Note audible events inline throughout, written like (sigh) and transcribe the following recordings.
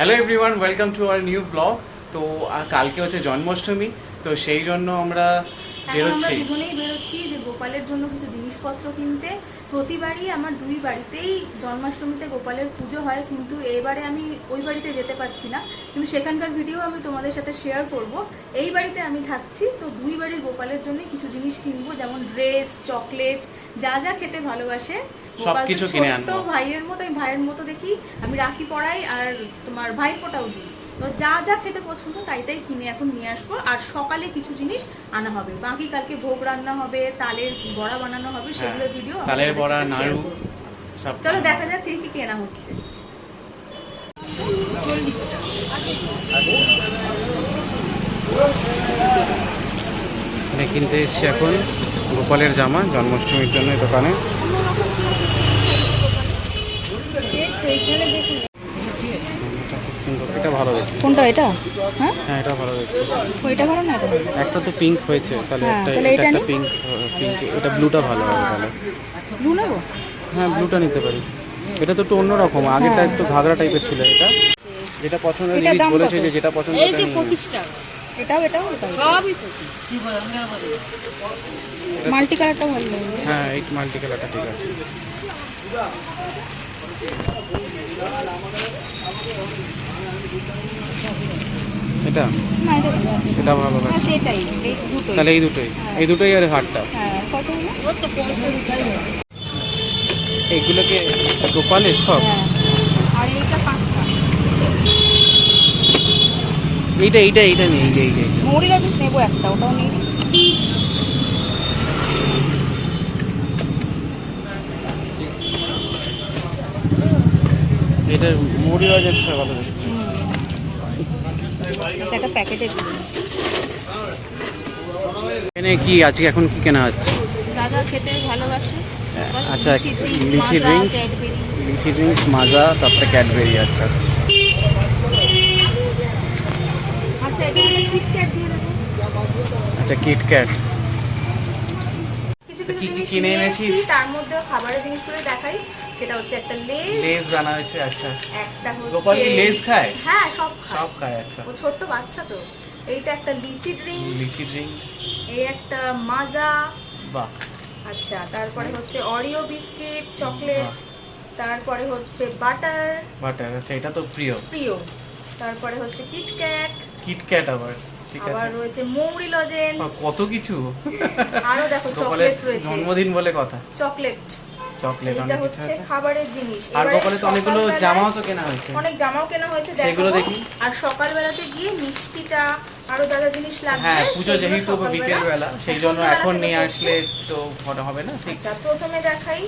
Hello everyone welcome to our new blog তো কালকে হচ্ছে জন্মাষ্টমী তো সেই জন্য আমরা বেরোচ্ছি। দুজনেই বেরোচ্ছি যে গোপালের জন্য কিছু জিনিসপত্র কিনতে। প্রতিবারই আমার দুই বাড়িতেই জন্মাষ্টমীতে গোপালের পুজো হয় কিন্তু এবারে আমি ওই বাড়িতে যেতে পারছি না। কিন্তু সেখানকার ভিডিও আমি তোমাদের সাথে শেয়ার করব। এই বাড়িতে আমি থাকছি তো দুই বাড়ির গোপালের জন্য কিছু জিনিস কিনবো যেমন ড্রেস চকলেটস যা যা খেতে ভালোবাসে। সবকিছু কিনে আনব। ভাইয়ের মতো ভাইয়ের মতো দেখি আমি রাখি পড়াই আর তোমার ভাই ফোটাও দিই। তো যা যা খেতে পছন্দ তাই তাই কিনে এখন নিয়ে আসব। আর সকালে কিছু জিনিস আনা হবে। বাকি কালকে ভোগ রান্না হবে তালের বড়া বানানো হবে সেগুলো ভিডিও হ্যাঁ, তালের বড়া নাড়ু সব চলো দেখা যাক কি কি কেনা হচ্ছে। কিনতে এসছি এখন গোপালের জামা জন্মাষ্টমীর জন্য দোকানে। এটা ভালো কোনটা এটা? হ্যাঁ? হ্যাঁ এটা ভালো দেখছি ওইটা ভালো না এটা? একটা তো পিঙ্ক হয়েছে তাহলে হ্যাঁ, একটা এটা এটা একটা পিঙ্ক পিঙ্ক এটা ব্লুটা ভালো হবে তাহলে। ব্লু নেব? হ্যাঁ ব্লুটা নিতে পারি। এটা তো একটু অন্যরকম আগেটা একটু ঘাগরা টাইপের ছিল এটা। যেটা পছন্দ বলেছে যে যেটা পছন্দ এই যে নিয়ে পঁচিশ টাকা এটাও এটাও এটাও। সবই পঁচিশ। মাল্টি কালারটা ভালো হ্যাঁ এই মাল্টি কালারটা ঠিক আছে। এটা? এটা ভালো ভালো হ্যাঁ এই দুটোই। তাহলে এই দুটোই। এই দুটোই আর হাটটা হ্যাঁ এগুলোকে গোপালের সব? হ্যাঁ এইটা এইটা এইটা নেই এই যে গাছ নেব একটা ওটাও নিই। এটা মুড়ি দেখতে। আচ্ছা প্যাকেটে এখানে কি আজকে এখন কি কেনা হচ্ছে? দাদা খেতে ভালোবাসে। আচ্ছা লিচি লিচি ড্রিঙ্কস লিচি ড্রিঙ্কস মাজা তারপরে ক্যাডবেরি আচ্ছা। আচ্ছা কিটক্যাট দিয়ে দেবো আচ্ছা কিটক্যাট কিছু জিনিস কিনে এনেছি? তার মধ্যে খাবারের জিনিসগুলো দেখাই। সেটা হচ্ছে একটা লেজ। লেজ বানা হয়েছে আচ্ছা। একটা গোপাল কি লেজ খায়? হ্যাঁ সব খায়। সব খায় আচ্ছা। ও ছোট্ট বাচ্চা তো। এইটা একটা লিচি ড্রিঙ্ক। লিচি ড্রিঙ্কস এই একটা মাজা। বাহ। আচ্ছা তারপরে হচ্ছে অরিও বিস্কিট চকলেট। তারপরে হচ্ছে বাটার। বাটার আচ্ছা এটা তো প্রিয়। প্রিয়। তারপরে হচ্ছে কিটক্যাট কিটক্যাট আবার। আবার রয়েছে মৌরি লজেন্স কত কিছু? আরও দেখো (laughs) চকলেট রয়েছে। জন্মদিন বলে কথা। চকলেট চকলেট এটা হচ্ছে খাবারের জিনিস। আর গোপালে তো অনেকগুলো জামাও তো কেনা হয়েছে। অনেক জামাও কেনা হয়েছে সেগুলো দেখি। আর সকালবেলাতে গিয়ে মিষ্টিটা আরও যা জিনিস লাগবে হ্যাঁ পুজো যেহেতু বিকেল বেলা সেই জন্য এখন নিয়ে আসলে তো ফটো হবে না ঠিক? আচ্ছা প্রথমে দেখাই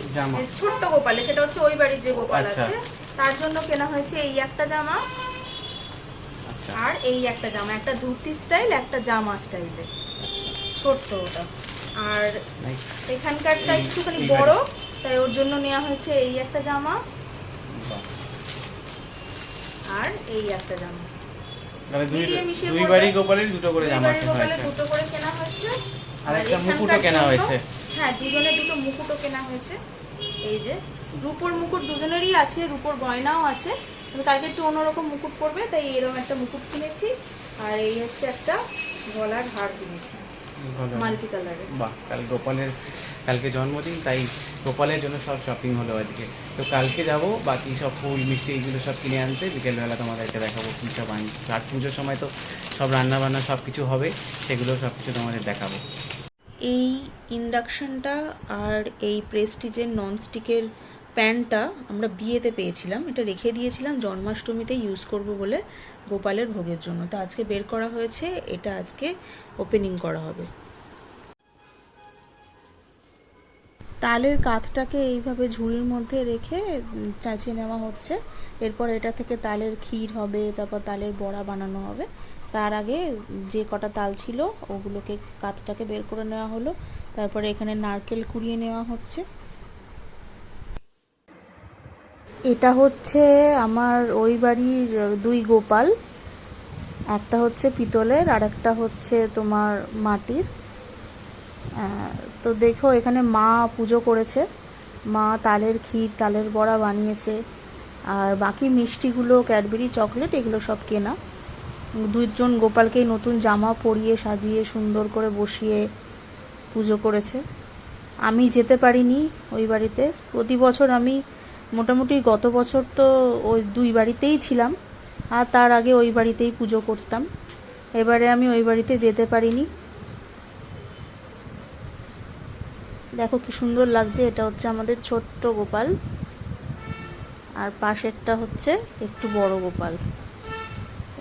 ছোট্ট গোপালে সেটা হচ্ছে ওই বাড়ির যে গোপাল আচ্ছা। আছে তার জন্য কেনা হয়েছে এই একটা জামা। আর এই একটা জামা একটা ধুতি স্টাইল একটা জামা স্টাইলে ছোট্ট ওটা। আর. এখানকারটা একটুখানি বড় তাই ওর জন্য নেওয়া হয়েছে এই একটা জামা। আর এই একটা জামা। গোপালের দুটো করে জামা কেনা হয়েছে। দুটো করে কেনা হয়েছে। আর একটা মুকুটও কেনা হয়েছে। হ্যাঁ দুজনে দুটো মুকুটও কেনা হয়েছে। এই যে রূপোর মুকুট দুজনেরই আছে রূপোর গয়নাও আছে। কিন্তু কালকে একটু অন্যরকম মুকুট পরবে তাই এরকম একটা মুকুট কিনেছি। আর এই হচ্ছে একটা গলার হার কিনেছি। মাল্টি কালারের বাহ কাল গোপালের কালকে জন্মদিন তাই গোপালের জন্য সব শপিং হলো আজকে। তো কালকে যাব বাকি সব ফুল মিষ্টি এইগুলো সব কিনে আনতে। বিকেলবেলা তোমাদেরকে দেখাবো কী সব আনি আর পুজোর সময় তো সব রান্না বান্না সব কিছু হবে সেগুলো সব কিছু তোমাদের দেখাবো। এই ইন্ডাকশনটা আর এই প্রেস্টিজের ননস্টিকের প্যানটা আমরা বিয়েতে পেয়েছিলাম। এটা রেখে দিয়েছিলাম জন্মাষ্টমীতে ইউজ করব বলে গোপালের ভোগের জন্য। তো আজকে বের করা হয়েছে, এটা আজকে ওপেনিং করা হবে। তালের কাঠটাকে এইভাবে ঝুড়ির মধ্যে রেখে চাঁচিয়ে নেওয়া হচ্ছে। এরপর এটা থেকে তালের ক্ষীর হবে, তারপর তালের বড়া বানানো হবে। তার আগে যে কটা তাল ছিল, ওগুলোকে কাঠটাকে বের করে নেওয়া হলো। তারপরে এখানে নারকেল কুড়িয়ে নেওয়া হচ্ছে। এটা হচ্ছে আমার ওই বাড়ির দুই গোপাল। একটা হচ্ছে পিতলের আর একটা হচ্ছে তোমার মাটির। তো দেখো, এখানে মা পুজো করেছে। মা তালের ক্ষীর, তালের বড়া বানিয়েছে। আর বাকি মিষ্টিগুলো, ক্যাডবেরি, চকলেট, এগুলো সব কেনা। দুইজন গোপালকেই নতুন জামা পরিয়ে, সাজিয়ে, সুন্দর করে বসিয়ে পুজো করেছে। আমি যেতে পারিনি ওই বাড়িতে। প্রতি বছর আমি মোটামুটি গত বছর তো ওই দুই বাড়িতেই ছিলাম, আর তার আগে ওই বাড়িতেই পুজো করতাম। এবারে আমি ওই বাড়িতে যেতে পারিনি। দেখো কি সুন্দর লাগছে, এটা হচ্ছে আমাদের ছোট্ট গোপাল, আর পাশেরটা হচ্ছে একটু বড় গোপাল।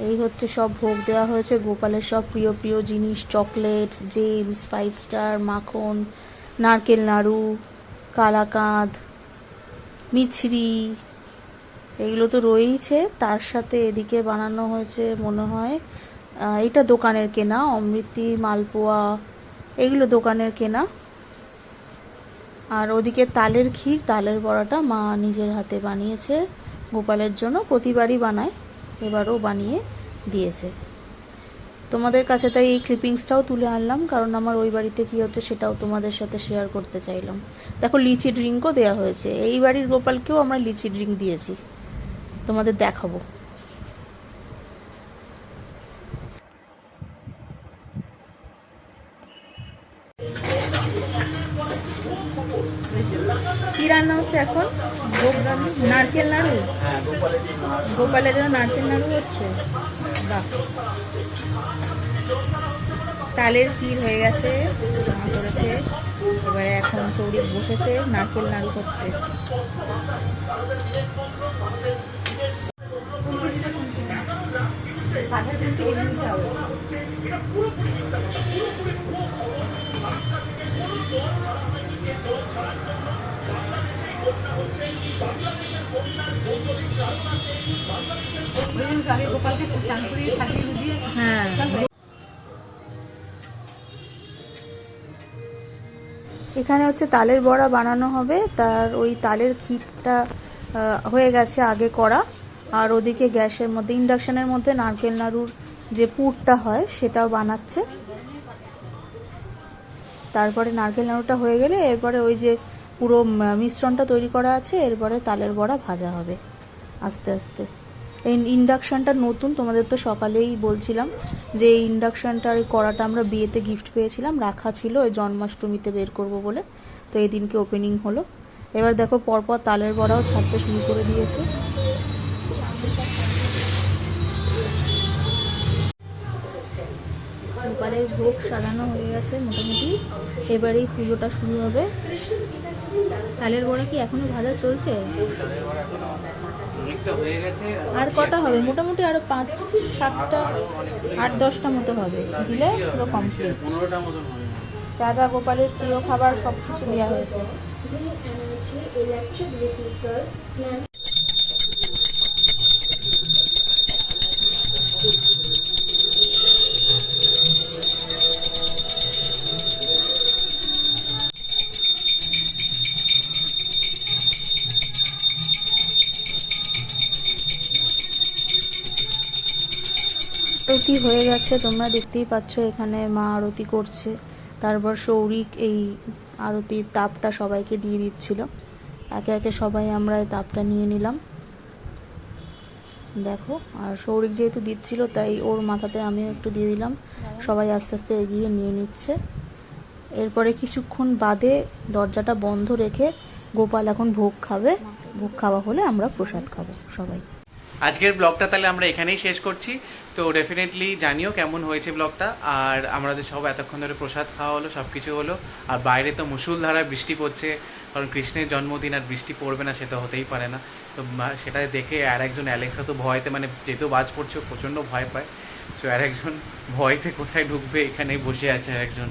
এই হচ্ছে সব ভোগ দেওয়া হয়েছে, গোপালের সব প্রিয় প্রিয় জিনিস, চকলেট, জেমস ফাইভ স্টার মাখন, নারকেল নাড়ু, কালাকাঁদ। মিছরি, এগুলো তো রয়েইছে। তার সাথে এদিকে বানানো হয়েছে, মনে হয় এটা দোকানের কেনা, অমৃতি, মালপোয়া, এগুলো দোকানের কেনা। আর ওদিকে তালের ক্ষীর, তালের বড়াটা মা নিজের হাতে বানিয়েছে। গোপালের জন্য প্রতিবারই বানায়, এবারও বানিয়ে দিয়েছে। তোমাদের কাছে তাই এই ক্লিপিংসটাও তুলে আনলাম কারণ আমার ওই বাড়িতে কি হচ্ছে সেটাও তোমাদের সাথে শেয়ার করতে চাইলাম। দেখো লিচি ড্রিঙ্কও দেওয়া হয়েছে। এই বাড়ির গোপালকেও আমরা লিচি ড্রিঙ্ক দিয়েছি। তোমাদের দেখাবো। কি রান্না হচ্ছে এখন? নারকেল নাড়ু? হ্যাঁ গোপালের গোপালের জন্য নারকেল নাড়ু হচ্ছে? তালের ক্ষীর হয়ে গেছে করেছে এবারে এখন চৌড়ি বসেছে নারকেল নাড়ু করতে। হ্যাঁ এখানে হচ্ছে তালের বড়া বানানো হবে। তার ওই তালের ক্ষীরটা হয়ে গেছে আগে করা। আর ওদিকে গ্যাসের মধ্যে, ইন্ডাকশনের মধ্যে নারকেল নাড়ুর যে পুরটা হয়, সেটাও বানাচ্ছে। তারপরে নারকেল নাড়ুটা হয়ে গেলে, এরপরে ওই যে পুরো মিশ্রণটা তৈরি করা আছে, এরপরে তালের বড়া ভাজা হবে, আস্তে আস্তে। এই ইন্ডাকশানটা নতুন, তোমাদের তো সকালেই বলছিলাম যে এই ইন্ডাকশনটার কড়াটা আমরা বিয়েতে গিফট পেয়েছিলাম, রাখা ছিল, ওই জন্মাষ্টমীতে বের করব বলে, তো এই দিনকে ওপেনিং হলো। এবার দেখো, পরপর তালের বড়াও ছাড়তে শুরু করে দিয়েছে। ভোগ সাজানো হয়ে গেছে মোটামুটি। এবারেই পুজোটা শুরু হবে। তালের বড়া কি এখনও ভাজা চলছে? আর কটা হবে? মোটামুটি আরও পাঁচ, সাতটা, আট, দশটা মতো হবে। দিলে পুরো কমপ্লিট যা গোপালের প্রিয় খাবার সব কিছু দেওয়া হয়েছে। আরতি হয়ে গেছে, তোমরা দেখতেই পাচ্ছ এখানে মা আরতি করছে। তারপর সৌরিক এই আরতির তাপটা সবাইকে দিয়ে দিচ্ছিল। একে একে সবাই আমরা এই তাপটা নিয়ে নিলাম। দেখো, আর সৌরিক যেহেতু দিচ্ছিল, তাই ওর মাথাতে আমিও একটু দিয়ে দিলাম। সবাই আস্তে আস্তে এগিয়ে নিয়ে নিচ্ছে। এরপরে কিছুক্ষণ বাদে দরজাটা বন্ধ রেখে গোপাল এখন ভোগ খাবে। ভোগ খাওয়া হলে আমরা প্রসাদ খাব সবাই। আজকের ব্লগটা তাহলে আমরা এখানেই শেষ করছি। তো ডেফিনেটলি জানিও কেমন হয়েছে ব্লগটা আর আমাদের সব এতক্ষণ ধরে প্রসাদ খাওয়া হলো সব কিছু হলো। আর বাইরে তো মুসুলধারায় বৃষ্টি পড়ছে, কারণ কৃষ্ণের জন্মদিন আর বৃষ্টি পড়বে না, সেটা হতেই পারে না। তো সেটা দেখে আর একজন অ্যালেক্সা তো ভয়তে মানে যেহেতু বাজ পড়ছে প্রচণ্ড ভয় পায়। তো আর একজন ভয়তে কোথায় ঢুকবে, এখানেই বসে আছে আর একজন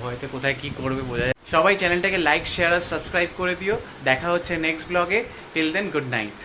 ভয়তে কোথায় কি করবে বোঝা যায়। সবাই চ্যানেলটাকে লাইক শেয়ার আর সাবস্ক্রাইব করে দিও। দেখা হচ্ছে নেক্সট ব্লগে টিল দেন গুড নাইট